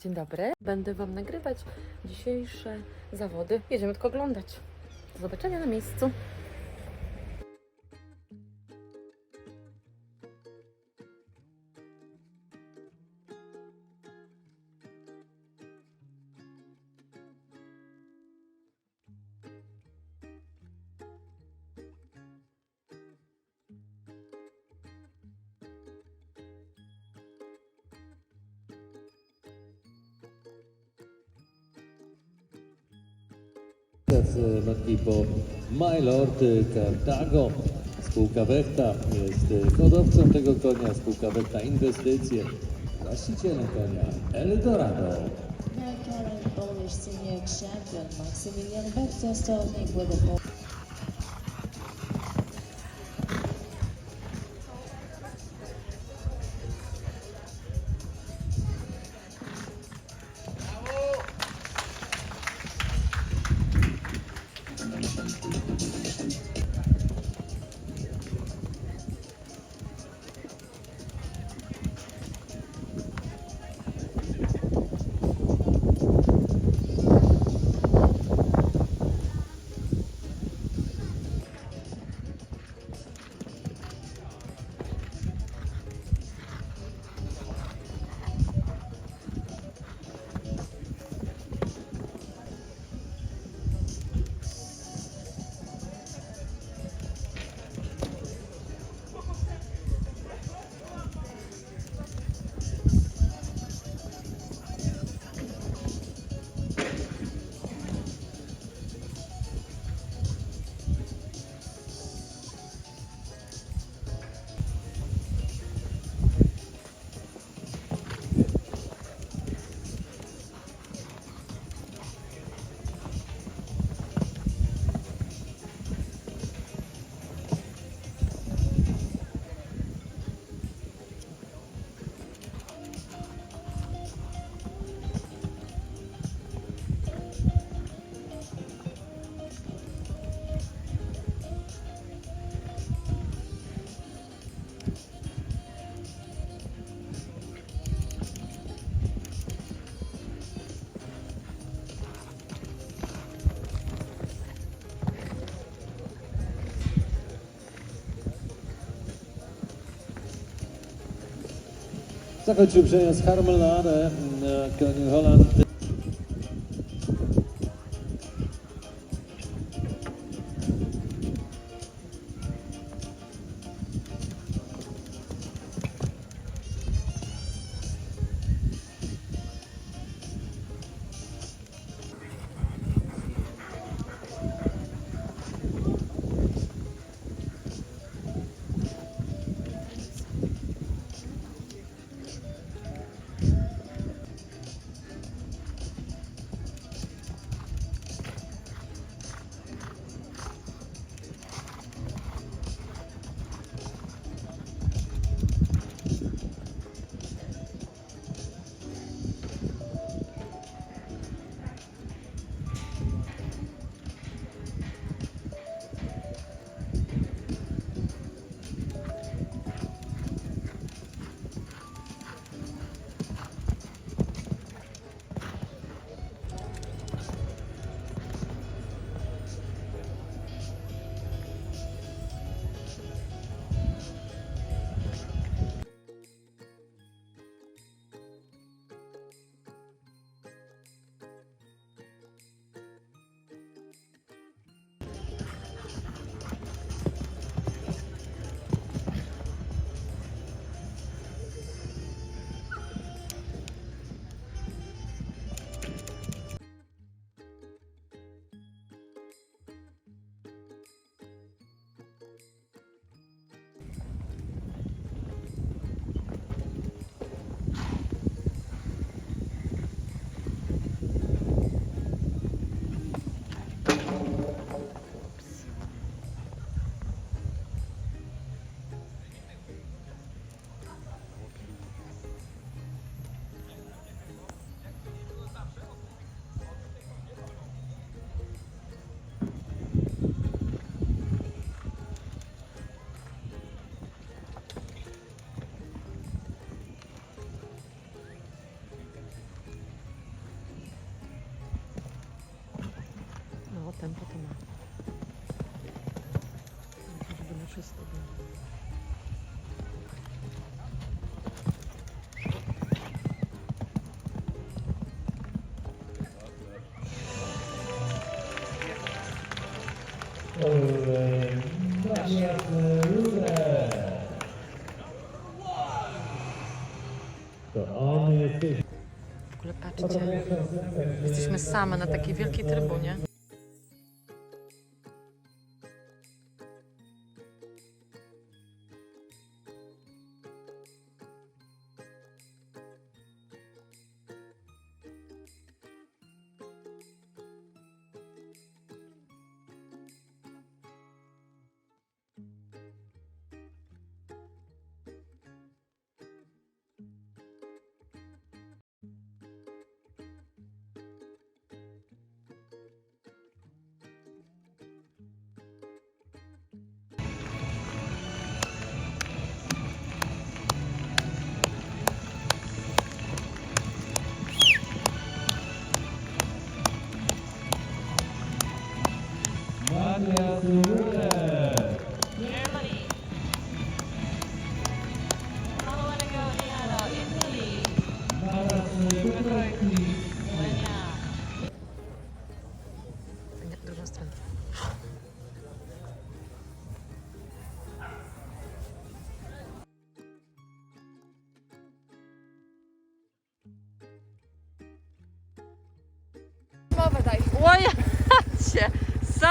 Dzień dobry. Będę Wam nagrywać dzisiejsze zawody. Jedziemy tylko oglądać. Do zobaczenia na miejscu. Z lotnipo Mylord Cartago. Spółka Wechta jest hodowcą tego konia, spółka Wechta Inwestycje, właścicielem konia Eldorado. Now current Polish senior champion Maximilian Wektor starting with Zakończył przejazdem harmeladę Kevin Holland. To on jest W ogóle patrzcie, jesteśmy same na takiej wielkiej trybunie.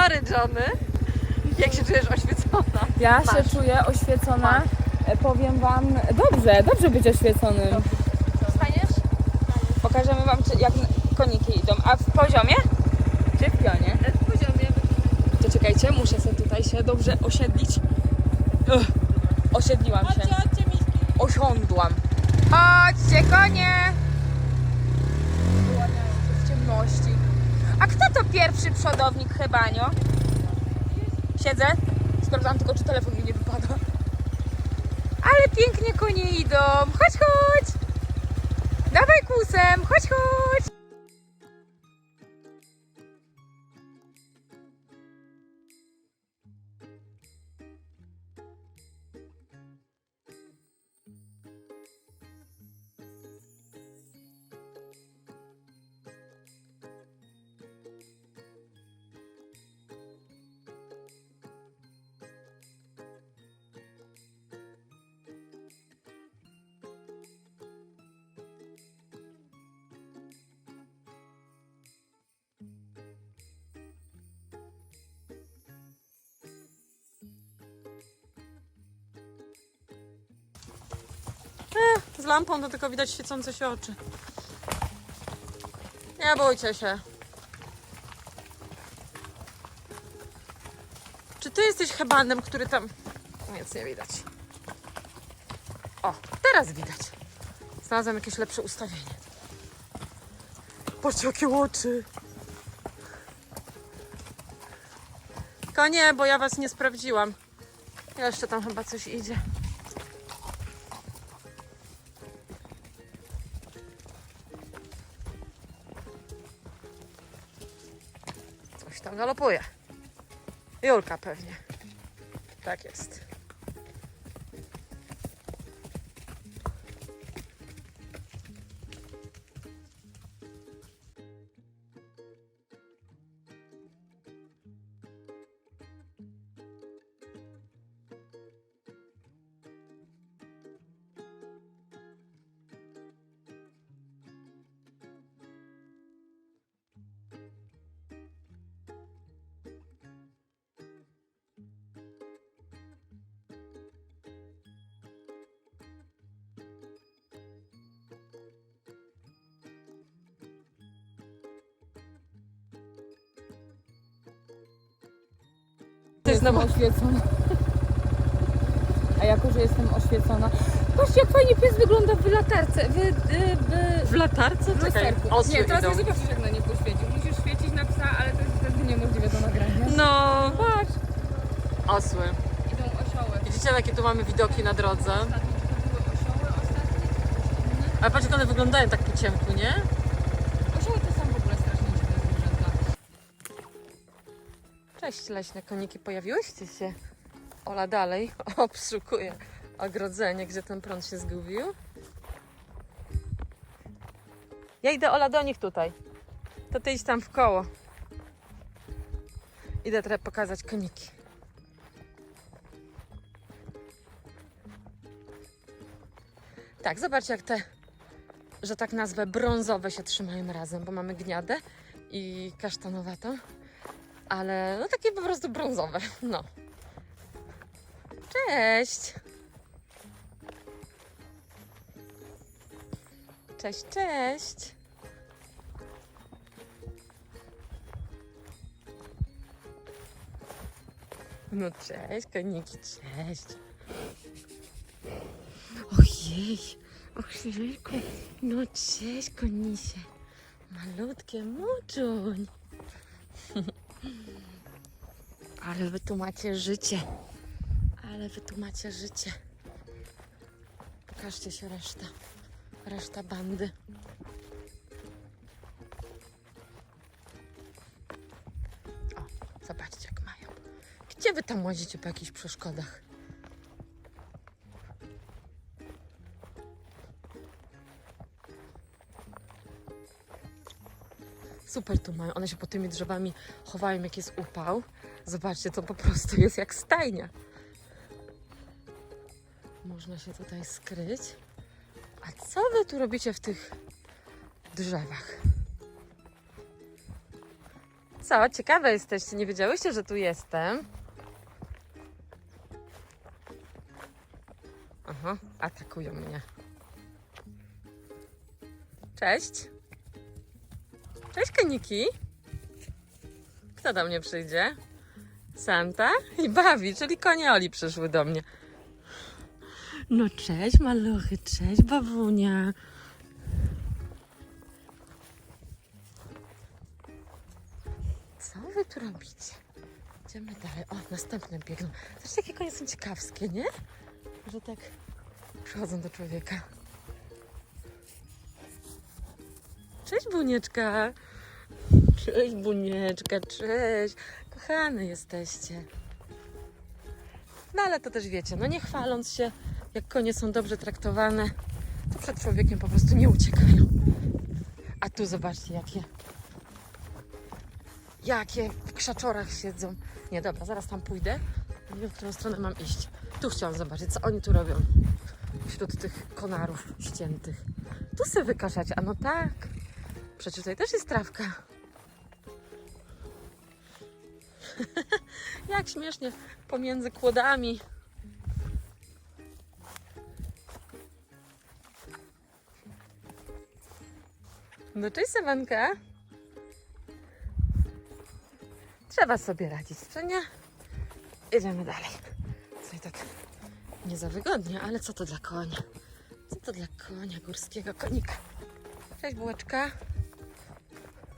Sorry, Johnny. Jak się czujesz oświecona? Ja Masz. się czuję oświecona. E, Powiem Wam, dobrze, dobrze być oświeconym. Staniesz? Pokażemy Wam, czy, jak koniki idą. A w poziomie? Czy w pionie? W poziomie. To czekajcie, muszę sobie tutaj się dobrze osiedlić. Ugh, osiedliłam się. Osiądłam. Chodźcie, konie! Wyłaniają się w ciemności. A kto to pierwszy przodownik Hebanio? Siedzę, sprawdzam tylko, czy telefon mi nie wypada. Ale pięknie konie lampą to tylko widać świecące się oczy. Nie bójcie się. Czy ty jesteś hebanem, który tam... Nic nie widać. O, teraz widać. Znalazłam jakieś lepsze ustawienie. Patrzcie, jakie oczy. Konie, bo ja was nie sprawdziłam. Jeszcze tam chyba coś idzie. Galopuje. Julka pewnie. Tak jest. Znowu oświecona. A jako, że jestem oświecona. Patrzcie, jak fajnie pies wygląda w latarce. W, y, w, W latarce? w lusterku. osły Nie, teraz idą. nie zobaczysz, jak na nie poświecił. Musisz świecić na psa, ale to jest wtedy niemożliwe do nagrania. No, Patrz, osły. idą osioły. Widzicie, jakie tu mamy widoki na drodze? Ostatnio to były osioły, inne. Ale patrz, jak one wyglądają tak po ciemku, nie? Cześć leśne koniki, pojawiłyście się? Ola dalej obszukuje ogrodzenie, gdzie ten prąd się zgubił. Ja idę Ola do nich tutaj. To ty idź tam w koło. Idę trochę pokazać koniki. Tak, zobaczcie jak te, że tak nazwę, brązowe się trzymają razem, bo mamy gniadę i kasztanowatą, ale no takie po prostu brązowe, no. Cześć! Cześć, cześć! No cześć, koniki, cześć! Ojej, ojejku, no cześć konisie, malutkie muczuń. Ale wy tu macie życie, ale wy tu macie życie. Pokażcie się reszta, reszta bandy. O, zobaczcie jak mają. Gdzie wy tam łazicie po jakichś przeszkodach? Super tu mają. One się pod tymi drzewami chowają, jak jest upał. Zobaczcie, to po prostu jest jak stajnia. Można się tutaj skryć. A co wy tu robicie w tych drzewach? Co? Ciekawe jesteście. Nie wiedziałyście, że tu jestem? Aha, atakują mnie. Cześć. Cześć, koniki. Kto do mnie przyjdzie? Santa i Bawi, czyli konie Oli przyszły do mnie. No cześć, maluchy, cześć, bawunia. Co wy tu robicie? Idziemy dalej. O, następne biegną. Zresztą jakie konie są ciekawskie, nie? Że tak przychodzą do człowieka. Cześć, Bunieczka. Cześć, Bunieczka, cześć. Kochane jesteście. No ale to też wiecie, no nie chwaląc się, jak konie są dobrze traktowane, to przed człowiekiem po prostu nie uciekają. A tu zobaczcie, jakie jakie w krzaczorach siedzą. Nie, dobra, zaraz tam pójdę. Nie wiem, w którą stronę mam iść. Tu chciałam zobaczyć, co oni tu robią. Wśród tych konarów ściętych. Tu sobie wykaszać, a no tak. Przecież tutaj też jest trawka. Jak śmiesznie pomiędzy kłodami. No cześć Sawanka. Trzeba sobie radzić, co nie? Idziemy dalej. Tutaj tak nie za wygodnie, ale co to dla konia? Co to dla konia, górskiego konika? Cześć bułeczka.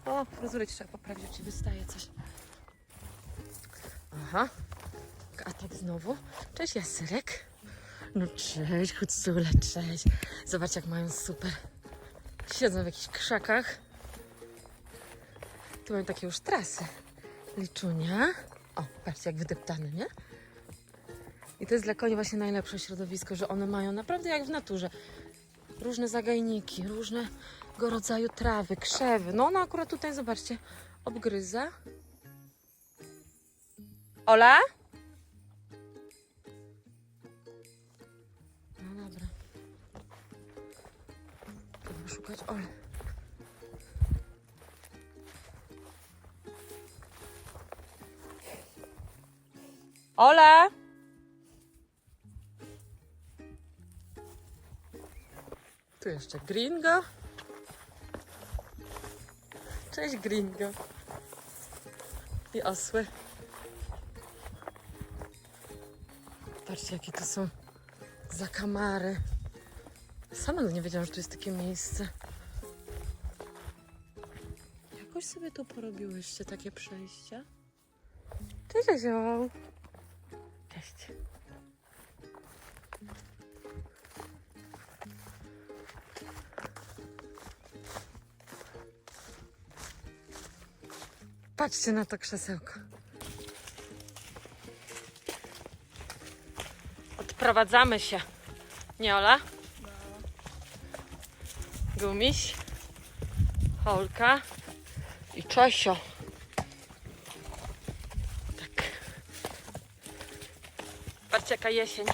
O, fryzurę ci trzeba poprawić, ci wystaje coś. Aha. A tak znowu. Cześć Jasyrek. No cześć, Hucule, cześć. Zobacz jak mają super. Siedzą w jakichś krzakach. Tu mają takie już trasy. Liczunia. O, patrzcie jak wydeptane, nie? I to jest dla koni właśnie najlepsze środowisko, że one mają naprawdę jak w naturze. Różne zagajniki, różnego rodzaju trawy, krzewy. No ona akurat tutaj, zobaczcie, obgryza. Ola? No dobra. Trzeba szukać Oli. Ola! Tu jeszcze Gringo. Cześć Gringo. I osły. Patrzcie, jakie to są zakamary. Sama nie wiedziałam, że tu jest takie miejsce. Jakoś sobie tu porobiłyście takie przejścia. Cześć, Azio. Cześć. Patrzcie na to krzesełko. Odprowadzamy się. Niola? No. Gumiś? Holka? I Czosio. Tak. Patrzcie jaka jesień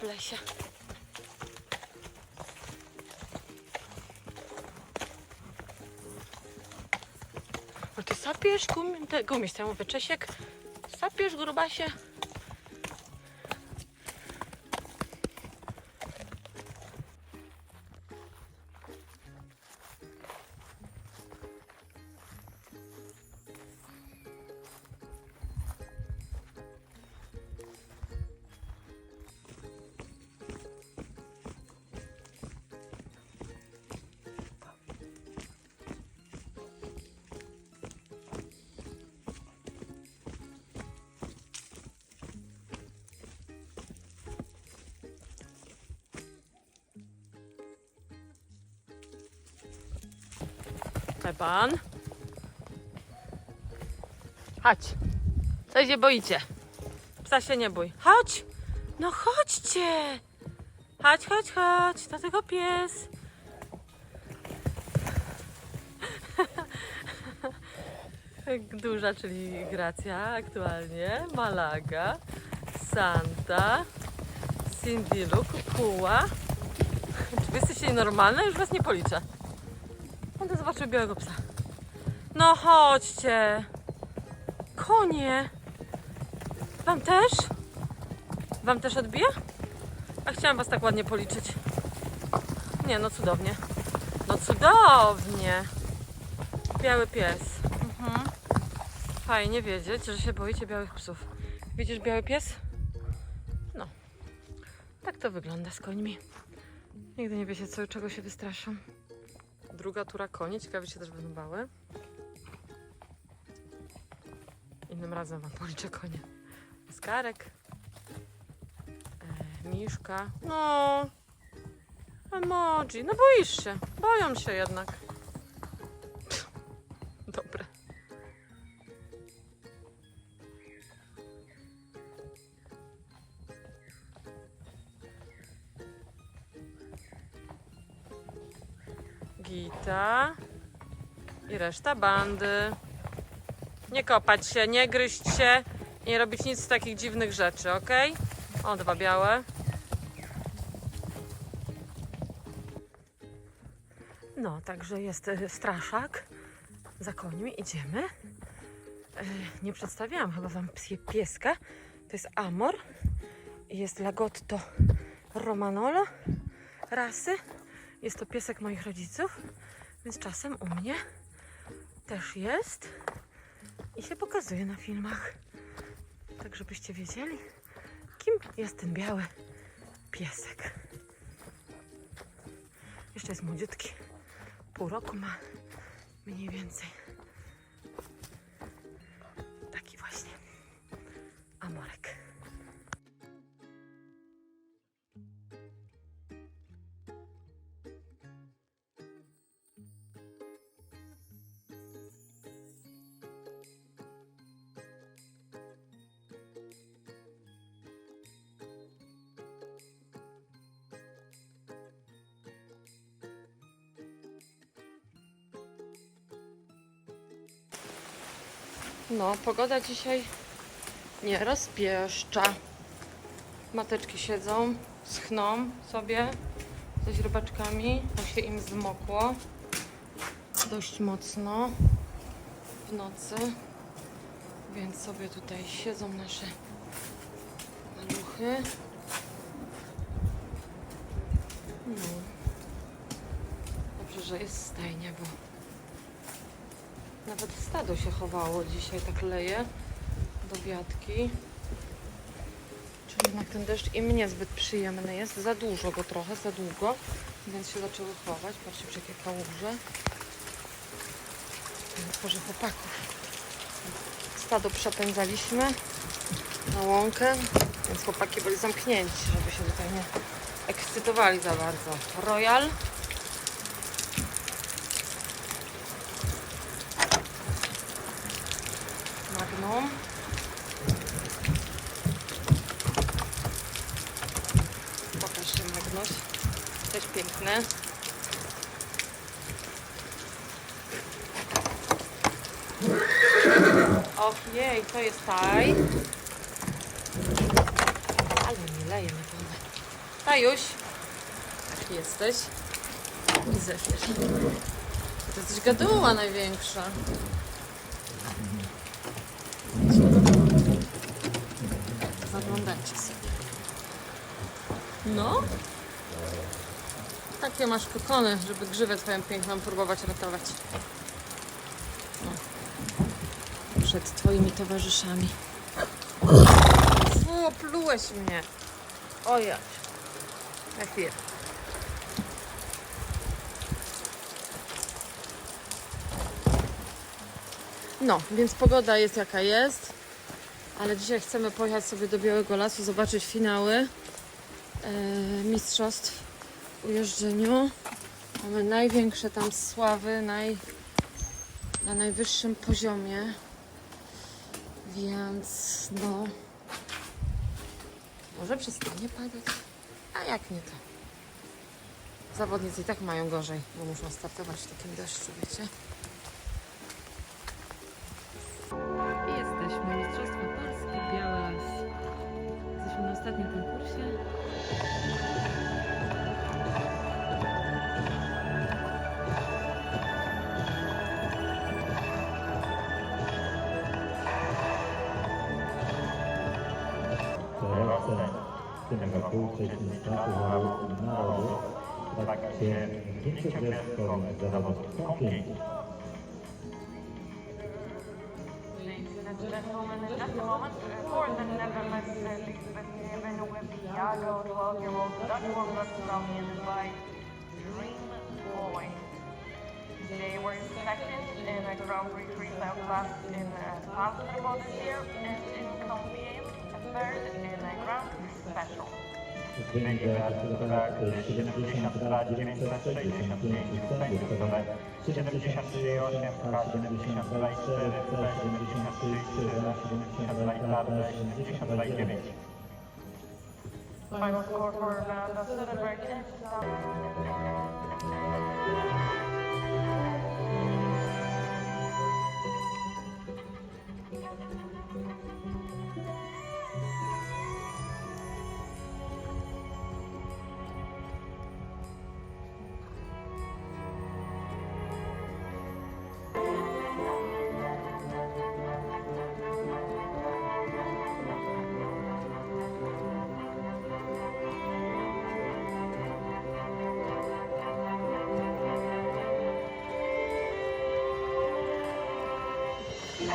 w lesie. Sapiesz, gum, gumiś, mówię, Czesiek, sapiesz, grubasie. Eban. Chodź. Co się boicie? Psa się nie bój. Chodź. No chodźcie. Chodź, chodź, chodź. To tylko pies. Duża, czyli Gracja aktualnie. Malaga. Santa. Cindy Lu, Kukuła. Czy wy jesteście nienormalne? Już was nie policzę. Będę zobaczył białego psa. No chodźcie. Konie. Wam też? Wam też odbija? A chciałam was tak ładnie policzyć. Nie, no cudownie. No cudownie. Biały pies. Mhm. Fajnie wiedzieć, że się boicie białych psów. Widzisz biały pies? No. Tak to wygląda z końmi. Nigdy nie wiecie, co, czego się wystraszą. Druga tura koni, ciekawe się też będą bały. Innym razem wam policzę konie. Skarek. E, Miszka. No. Emoji. No boisz się. Boją się jednak. Gita i reszta bandy. Nie kopać się, nie gryźć się, nie robić nic z takich dziwnych rzeczy, ok? O, dwa białe. No, także jest e, straszak. Za końmi idziemy. E, Nie przedstawiałam chyba wam pieska. To jest Amor. Jest Lagotto Romanolo rasy. Jest to piesek moich rodziców, więc czasem u mnie też jest i się pokazuje na filmach. Tak, żebyście wiedzieli, kim jest ten biały piesek. Jeszcze jest młodziutki. Pół roku ma mniej więcej. No, pogoda dzisiaj nie rozpieszcza. Mateczki siedzą, schną sobie ze źrebaczkami, bo się im zmokło dość mocno w nocy, więc sobie tutaj siedzą nasze maluchy. No. Dobrze, że jest stajnia, bo nawet stado się chowało dzisiaj, tak leje do wiatki. Czyli jednak ten deszcz im niezbyt przyjemny jest. Za dużo go trochę, za długo, więc się zaczęły chować. Patrzcie, przy jakie kałuże. Tworzy chłopaków. Stado przepędzaliśmy na łąkę, więc chłopaki byli zamknięci, żeby się tutaj nie ekscytowali za bardzo. Royal. Jej, to jest taj. Ale nie leje na pewno. Tajuś, jesteś? I zefir. To jesteś gaduła największa. Zaglądajcie sobie. No. Takie masz kokony, żeby grzywę twoją piękną próbować ratować. Przed twoimi towarzyszami. Fu, plułeś mnie. Ojej. Na chwilę. No, więc pogoda jest jaka jest. Ale dzisiaj chcemy pojechać sobie do Białego Lasu, zobaczyć finały e, mistrzostw w jeżdżeniu. Mamy największe tam sławy, naj, na najwyższym poziomie. Więc no. Może przestanie padać. A jak nie to? Zawodnicy i tak mają gorzej, bo muszą startować w takim deszczu, wiecie? Startu zawodów narodu w just a moment, for the Netherlands, Neven with the Iago 12-year-old Dutch woman surrounded by Dream Boy. They were second in a Grand Prix in and third in a Grand Prix special. Final score for Amanda Soderberg and in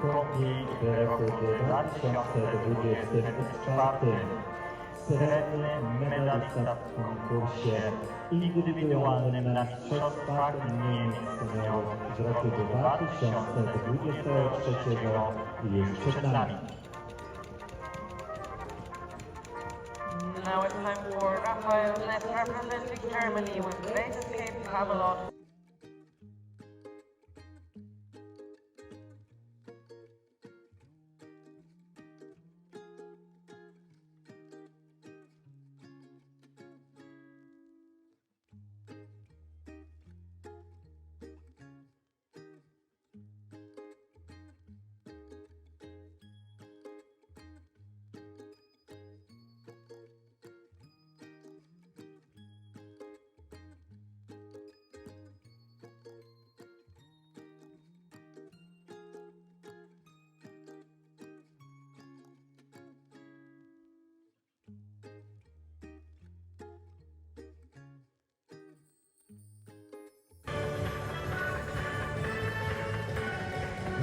Kopi w roku 2024 srebrny medalista w konkursie indywidualnym na Mistrzostwach Niemiec w roku 2023 jest przed nami. Now it's time for Rafael Ness representing Germany with Great Escape.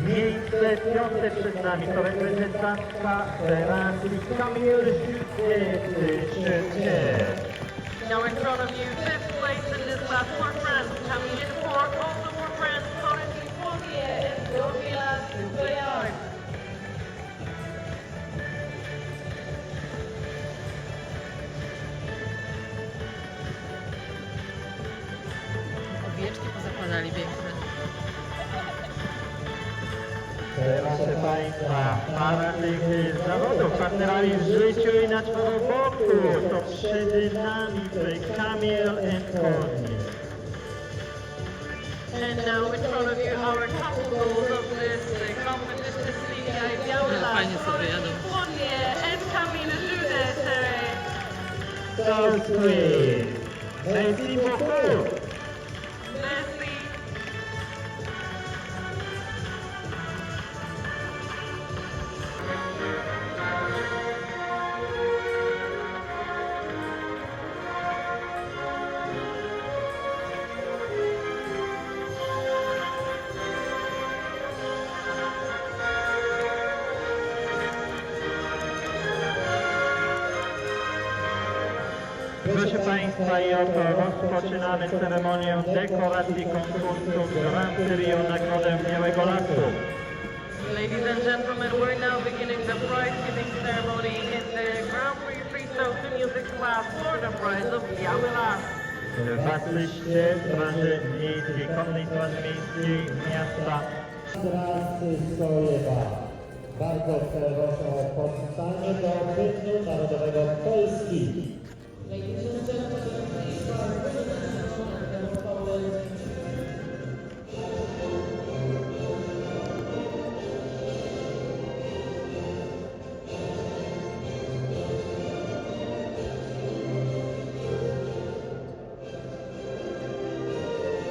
Miejsce piąte przed nami to reprezentantka Francji Kamil Szczycie. Now in front of you, fifth place in this last for France, coming Proszę Państwa, para tych y, zawodów, partnerami w życiu i na czworoboku to przed nami tutaj Kamil and Courtney. And now in front of you are couples of this competition Liga Białla. Fajnie sobie jadą. And Kamil Ludes. So sweet. Merci beaucoup. Proszę Państwa, i oto rozpoczynamy ceremonię dekoracji konkursu Grand Prix o Nagrodę Białego Lasu. Ladies and gentlemen, we're now beginning the prize giving ceremony in the Grand Prix Freestyle Music class for the prize of Biały Las. W asyście Straży Miejskiej, Konnej Straży Miejskiej miasta Trasy Sojewa. Bardzo proszę o powstanie do hymnu narodowego Polski.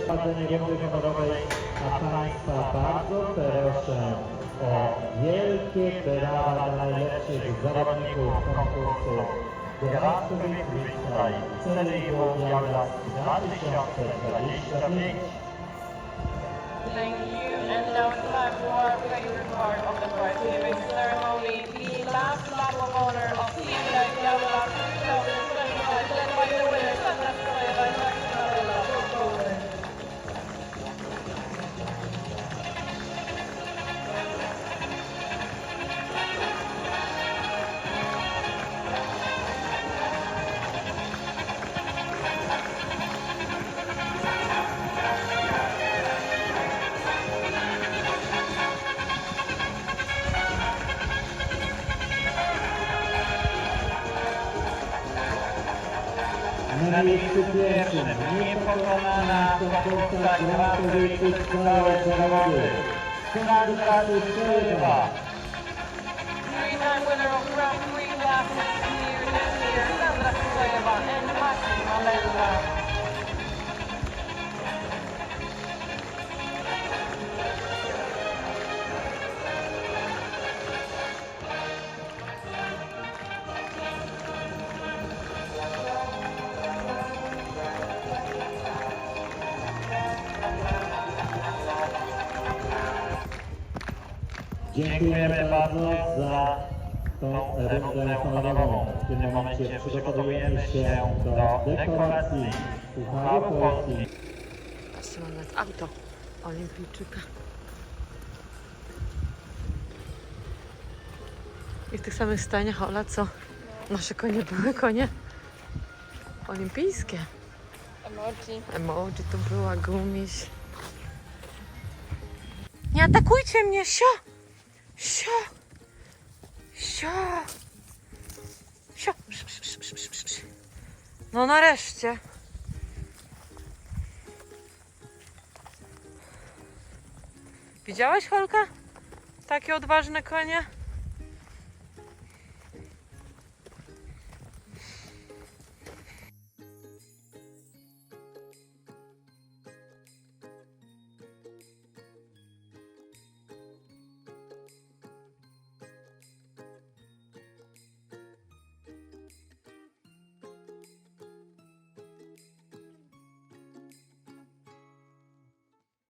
Prowadzenie giełdy wykładowej, a Państwa bardzo proszę. o wielkie brawa dla najlepszych zawodników konkursu Thank you, and now it's time for our favorite part of the first giving ceremony, the last lap of honor of CMI Yamaha 2000. Na miejscu Dziękujemy bardzo za tą rundę honorową. W tym momencie przygotowujemy się do dekoracji Pucharu Polski. Patrzcie, mam nawet auto olimpijczyka. I w tych samych stajniach, Ola, co nasze konie były konie olimpijskie. Emoji. Emoji tu była, gumiś. Nie atakujcie mnie, sio! Sio! Sio! Sio! No nareszcie. Widziałeś, Holka? Takie odważne konie?